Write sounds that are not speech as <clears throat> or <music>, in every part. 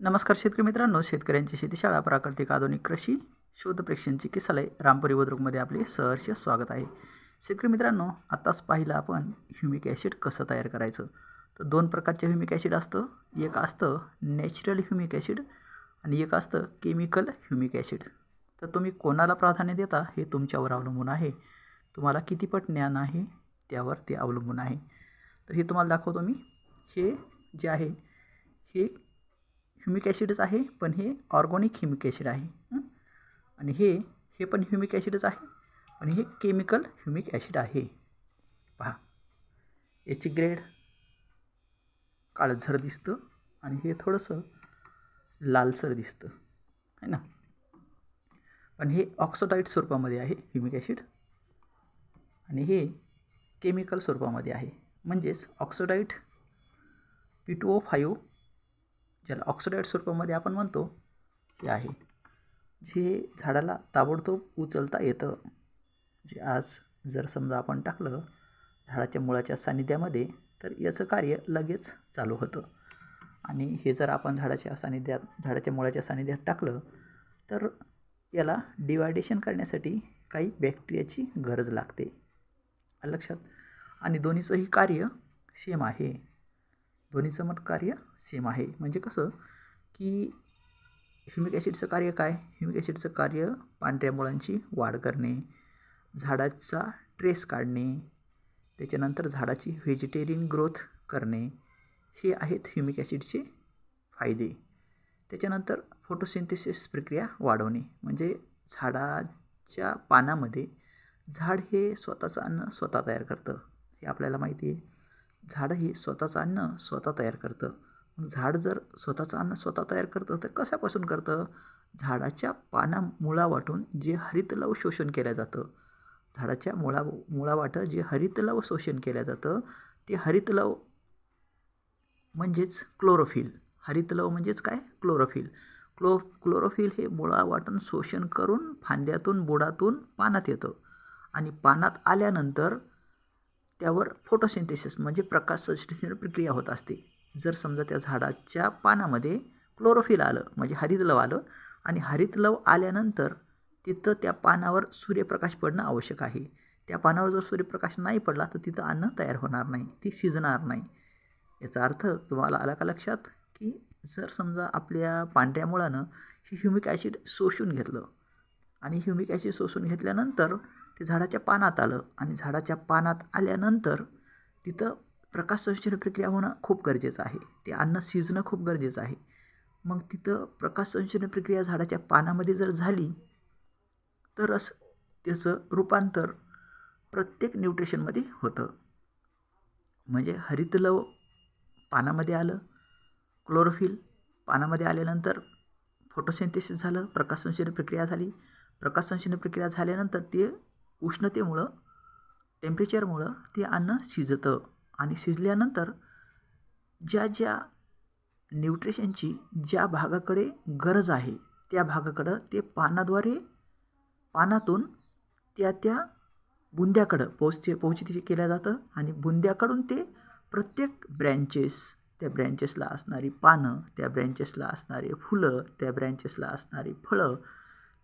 नमस्कार शेतकरी मित्रांनो शेतकऱ्यांची शेतीशाळा प्राकृतिक आधुनिक कृषी शोध प्रेक्षणची किसालय रामपुरी बुद्रुकमध्ये आपले सहर्ष स्वागत आहे. शेतकरी मित्रांनो आत्ताच पाहिलं आपण ह्युमिक ॲसिड कसं तयार करायचं. तर दोन प्रकारचे ह्युमिक ॲसिड असतं. एक असतं नॅचरल ह्युमिक ॲसिड आणि एक असतं केमिकल ह्युमिक ॲसिड. तर तुम्ही कोणाला प्राधान्य देता हे तुमच्यावर अवलंबून आहे. तुम्हाला किती पट ज्ञान आहे त्यावर ते अवलंबून आहे. तर हे तुम्हाला दाखवतो मी. हे जे आहे हे ह्युमिक ॲसिडच आहे पण हे ऑर्गॉनिक ह्युमिक ॲसिड आहे आणि हे हे पण ह्युमिक ॲसिडच आहे आणि हे केमिकल ह्युमिक ॲसिड आहे. पहा याची ग्रेड काळझर दिसतं आणि हे थोडंसं लालसर दिसतं है ना? पण हे ऑक्सोडाईट स्वरूपामध्ये आहे ह्युमिक ॲसिड आणि हे केमिकल स्वरूपामध्ये आहे. म्हणजेच oxide P two O five ज्याला ऑक्सिडाईड स्वरूपामध्ये आपण म्हणतो ते आहे. जे झाडाला ताबडतोब उचलता येतं. जे आज जर समजा आपण टाकलं झाडाच्या मुळाच्या सानिध्यामध्ये तर याचं कार्य लगेच चालू होतं. आणि हे जर आपण झाडाच्या सानिध्यात झाडाच्या मुळाच्या सानिध्यात टाकलं तर याला डिवायडेशन करण्यासाठी काही बॅक्टेरियाची गरज लागते. लक्षात? आणि दोन्हीचंही कार्य सेम आहे. दोन्हीचं मग कार्य सेम आहे. म्हणजे कसं की ह्युमिक ॲसिडचं कार्य काय? ह्युमिक ॲसिडचं कार्य पांढऱ्या मुळांची वाढ करणे झाडाचा ट्रेस काढणे त्याच्यानंतर झाडाची व्हेजिटेरियन ग्रोथ करणे हे आहेत ह्युमिक ॲसिडचे फायदे. त्याच्यानंतर फोटोसिंथेसिस प्रक्रिया वाढवणे. म्हणजे झाडाच्या पानामध्ये झाड हे स्वतःचं अन्न स्वतः तयार करतं. हे आपल्याला माहिती आहे. झाडं हे स्वतःचं अन्न स्वतः तयार करतं. झाड जर स्वतःचं अन्न स्वतः तयार करतं तर कशापासून करतं? झाडाच्या पाना मुळा वाटून जे हरितलव शोषण केलं जातं. झाडाच्या मुळा मुळावाटं जे हरितलव शोषण केलं जातं ते हरितलव म्हणजेच क्लोरोफिल. हरितलव म्हणजेच काय? क्लोरोफिल. क्लो क्लोरोफिल हे मुळा वाटून शोषण करून फांद्यातून बुडातून पानात येतं. आणि पानात आल्यानंतर त्यावर फोटोसिंथेसिस म्हणजे प्रकाश संश्लेषण प्रक्रिया होत असते. जर समजा त्या झाडाच्या पानामध्ये क्लोरोफिल आलं म्हणजे हरितलव आलं आणि हरितलव आल्यानंतर तिथं त्या पानावर सूर्यप्रकाश पडणं आवश्यक आहे. त्या पानावर जर सूर्यप्रकाश नाही पडला तर तिथं अन्न तयार होणार नाही ती शिजणार नाही. याचा अर्थ तुम्हाला आला का लक्षात? की जर समजा आपल्या पांढऱ्या मुळानं हे ह्युमिक ॲसिड शोषून घेतलं आणि ह्युमिक ॲसिड शोषून घेतल्यानंतर ते झाडाच्या पानात आलं आणि झाडाच्या पानात आल्यानंतर तिथं प्रकाश संश्लेषण प्रक्रिया होणं खूप गरजेचं आहे. ते अन्न शिजणं खूप गरजेचं आहे. मग तिथं प्रकाश संश्लेषण प्रक्रिया झाडाच्या पानामध्ये जर झाली तरच त्याचं रूपांतर प्रत्येक न्यूट्रिशनमध्ये होतं. म्हणजे हरितलव पानामध्ये आलं क्लोरोफिल पानामध्ये आल्यानंतर फोटोसिंथेसिस झालं प्रकाश प्रक्रिया झाली. प्रकाश प्रक्रिया झाल्यानंतर ते उष्णतेमुळं टेम्परेचरमुळं ते अन्न शिजतं आणि शिजल्यानंतर ज्या ज्या न्यूट्रिशनची ज्या भागाकडे गरज आहे त्या भागाकडं ते पानाद्वारे पानातून त्या त्या बुंद्याकडं पोचते पोचती केल्या जातं आणि बुंद्याकडून ते प्रत्येक ब्रँचेस त्या ब्रँचेसला असणारी पानं त्या ब्रँचेसला असणारे फुलं त्या ब्रँचेसला असणारी फळं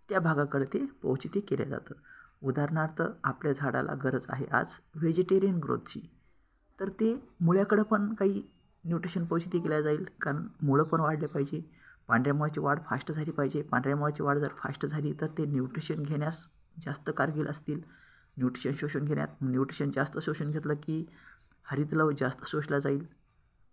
त्या भागाकडे ते पोचती केलं जातं. उदाहरणार्थ आपल्या झाडाला गरज आहे आज व्हेजिटेरियन ग्रोथची. तर ते मुळ्याकडं पण काही न्यूट्रिशन पोचती केल्या जाईल कारण मुळं पण वाढले पाहिजे. पांढऱ्या मुळाची वाढ फास्ट झाली पाहिजे. पांढऱ्या मुळाची वाढ जर फास्ट झाली तर ते न्यूट्रिशन घेण्यास जास्त कारगिल असतील. न्यूट्रिशन शोषून घेण्यात न्यूट्रिशन जास्त शोषून घेतलं की हरितलव जास्त शोषला जाईल.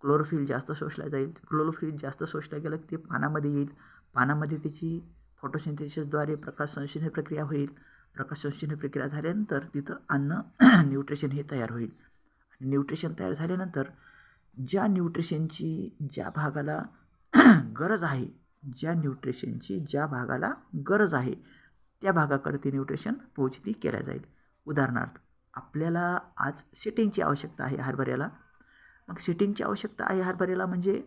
क्लोरोफिल जास्त शोषला जाईल. क्लोरोफिल जास्त शोषलं गेलं की ते पानामध्ये येईल. पानामध्ये त्याची फोटोसिंथेसिसद्वारे प्रकाश संशोधन प्रक्रिया होईल. प्रकाशसंश्लेषण प्रक्रिया झाल्यानंतर तिथं अन्न <clears throat> न्यूट्रिशन हे तयार होईल. आणि न्यूट्रिशन तयार झाल्यानंतर ज्या न्यूट्रिशनची ज्या भागाला <clears throat> गरज आहे ज्या न्यूट्रिशनची ज्या भागाला गरज आहे त्या भागाकडे ती न्यूट्रिशन पोचती केल्या जाईल. उदाहरणार्थ आपल्याला आज सिटिंगची आवश्यकता आहे हरभऱ्याला. मग सिटिंगची आवश्यकता आहे हरभऱ्याला म्हणजे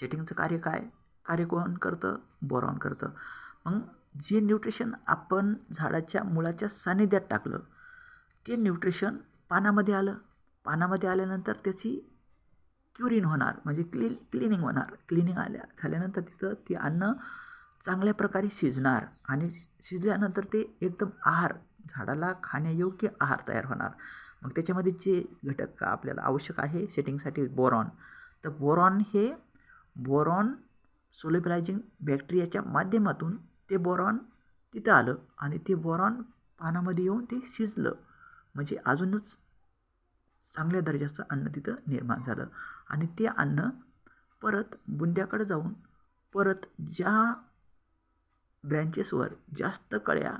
सिटिंगचं कार्य काय? कार्य कोण करतं? बोरॉन करतं. मग जे न्यूट्रिशन आपण झाडाच्या मुळाच्या सानिध्यात टाकलं ते न्यूट्रिशन पानामध्ये आलं. पानामध्ये आल्यानंतर त्याची क्युरिन होणार म्हणजे क्ली क्लिनिंग होणार. क्लिनिंग आल्या झाल्यानंतर तिथं ते अन्न चांगल्या प्रकारे शिजणार आणि शिजल्यानंतर ते एकदम आहार झाडाला खाण्यायोग्य आहार तयार होणार. मग त्याच्यामध्ये जे घटक आपल्याला आवश्यक आहे सेटिंगसाठी बोरॉन. तर बोरॉन हे बोरॉन सोलेबलायझिंग बॅक्टेरियाच्या माध्यमातून ते बोरॉन तिथं आलं आणि ते बोरॉन पानामध्ये येऊन ते शिजलं. म्हणजे अजूनच चांगल्या दर्जाचं अन्न तिथं निर्माण झालं. आणि ते अन्न परत बुंद्याकडे जाऊन परत ज्या ब्रँचेसवर जास्त कळ्या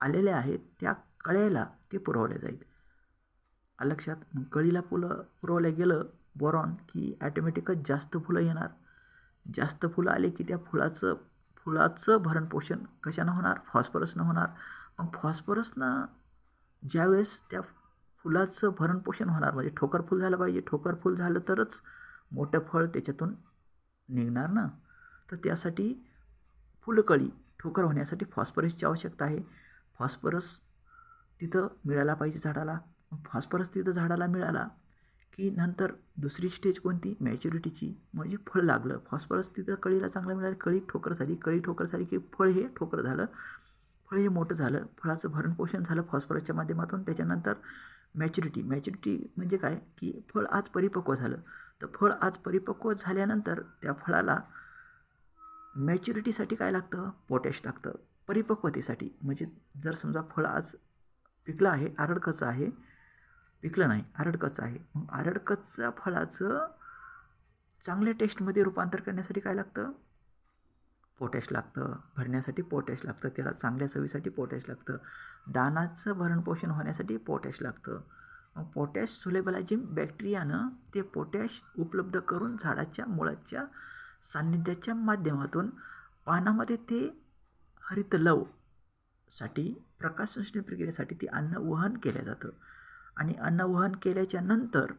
आलेल्या आहेत त्या कळ्याला ते पुरवल्या जाईल. लक्षात. मग कळीला फुलं पुरवल्या गेलं बोरॉन की ॲटोमॅटिकच जास्त फुलं येणार. जास्त फुलं आले की त्या फुलाचं फुलाचं भरणपोषण कशानं होणार? फॉस्फरसनं होणार. मग फॉस्फरसनं ज्यावेळेस त्या फुलाचं भरणपोषण होणार म्हणजे ठोकर फुल झालं पाहिजे ठोकर फुल झालं तरच मोठं फळ त्याच्यातून निघणार ना? तर त्यासाठी फुलकळी ठोकर होण्यासाठी फॉस्फरसची आवश्यकता आहे. फॉस्फरस तिथं मिळाला पाहिजे झाडाला. फॉस्फरस तिथं झाडाला मिळाला की नंतर दुसरी स्टेज कोणती? मॅच्युरिटीची म्हणजे फळ लागलं. फॉस्फरस तिथं कळीला चांगलं मिळालं. कळी ठोकर झाली. कळी ठोकर झाली की फळ हे ठोकर झालं. फळ हे मोठं झालं. फळाचं भरणपोषण झालं फॉस्फरसच्या माध्यमातून. त्याच्यानंतर मॅच्युरिटी मॅच्युरिटी म्हणजे काय? की फळ आज परिपक्व झालं. तर फळ आज परिपक्व झाल्यानंतर त्या फळाला मॅच्युरिटीसाठी काय लागतं? पोटॅश लागतं. परिपक्वतेसाठी. म्हणजे जर समजा फळ आज पिकलं आहे आरडकचं आहे पिकलं नाही. आरडकच आहे. मग आरडकच्या फळाचं चांगल्या टेस्टमध्ये रूपांतर करण्यासाठी काय लागतं? पोटॅश लागतं. भरण्यासाठी पोटॅश लागतं. त्याला चांगल्या चवीसाठी पोटॅश लागतं. दानाचं भरणपोषण होण्यासाठी पोटॅश लागतं. मग पोटॅश सुलेबलायझिंग बॅक्टेरियानं ते पोटॅश उपलब्ध करून झाडाच्या मुळाच्या सान्निध्याच्या माध्यमातून पानामध्ये ते हरितलवसाठी प्रकाश प्रक्रियेसाठी ते अन्न वहन केलं जातं. आणि अन्न वहन केल्याच्यानंतर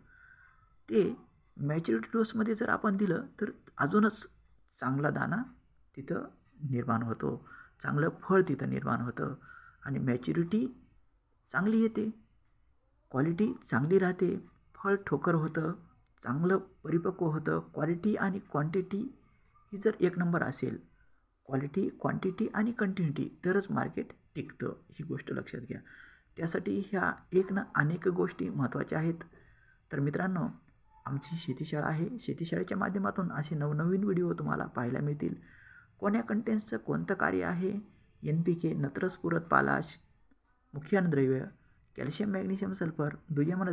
ते मॅच्युरिटी डोसमध्ये जर आपण दिलं तर अजूनच चांगला दाना तिथं निर्माण होतो. चांगलं फळ तिथं निर्माण होतं. आणि मॅच्युरिटी चांगली येते. क्वालिटी चांगली राहते. फळ ठोकर होतं. चांगलं परिपक्व होतं. क्वालिटी आणि क्वांटिटी ही जर एक नंबर असेल क्वालिटी क्वांटिटी आणि कंटिन्युटी तरच मार्केट टिकतं. ही गोष्ट लक्षात घ्या. त्यासाठी ह्या एक ना अनेक गोष्टी महत्त्वाच्या आहेत. तर मित्रांनो आमची शेतीशाळा आहे. शेतीशाळेच्या माध्यमातून असे नवनवीन व्हिडिओ तुम्हाला पाहायला मिळतील. कोण्या कंटेन्सचं कोणतं कार्य आहे? एन पी के नत्रस पुरत पालाश मुख्य अन्नद्रव्य कॅल्शियम मॅग्नेशियम सल्फर दुय्यम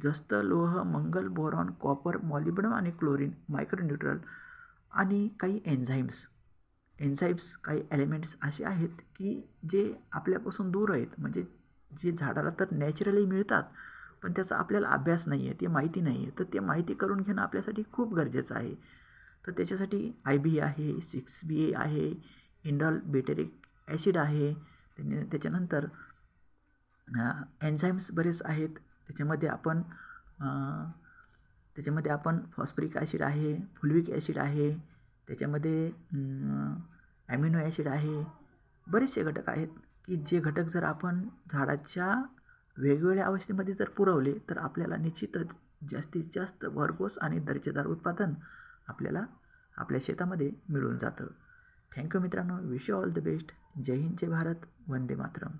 जस्त लोह मंगल बोरॉन कॉपर मॉलिबडम आणि क्लोरीन मायक्रोन्यूट्रल आणि काही एन्झाईम्स एन्झाईम्स काही एलिमेंट्स असे आहेत की जे आपल्यापासून दूर आहेत. म्हणजे जे झाडाला तर नॅचरली मिळतात पण त्याचा आपल्याला अभ्यास नाही आहे ते माहिती नाही आहे तर ते माहिती करून घेणं आपल्यासाठी खूप गरजेचं आहे. तर त्याच्यासाठी आय बी आहे सिक्स बी ए आहे इंडॉल बेटेरिक ॲसिड आहे त्याच्यानंतर एन्झाईम्स बरेच आहेत. त्याच्यामध्ये आपण त्याच्यामध्ये आपण फॉस्फरिक ॲसिड आहे फुलविक ॲसिड आहे त्याच्यामध्ये ॲमिनो ॲसिड आहे बरेचसे घटक आहेत. की जे घटक जर आपण झाडाच्या वेगवेगळ्या अवस्थेमध्ये जर पुरवले तर आपल्याला निश्चितच जास्तीत जास्त भरघोस आणि दर्जेदार उत्पादन आपल्याला आपल्या शेतामध्ये मिळून जातं. थँक्यू मित्रांनो. Wish you all the best जय हिंद जय भारत. वंदे मातरम.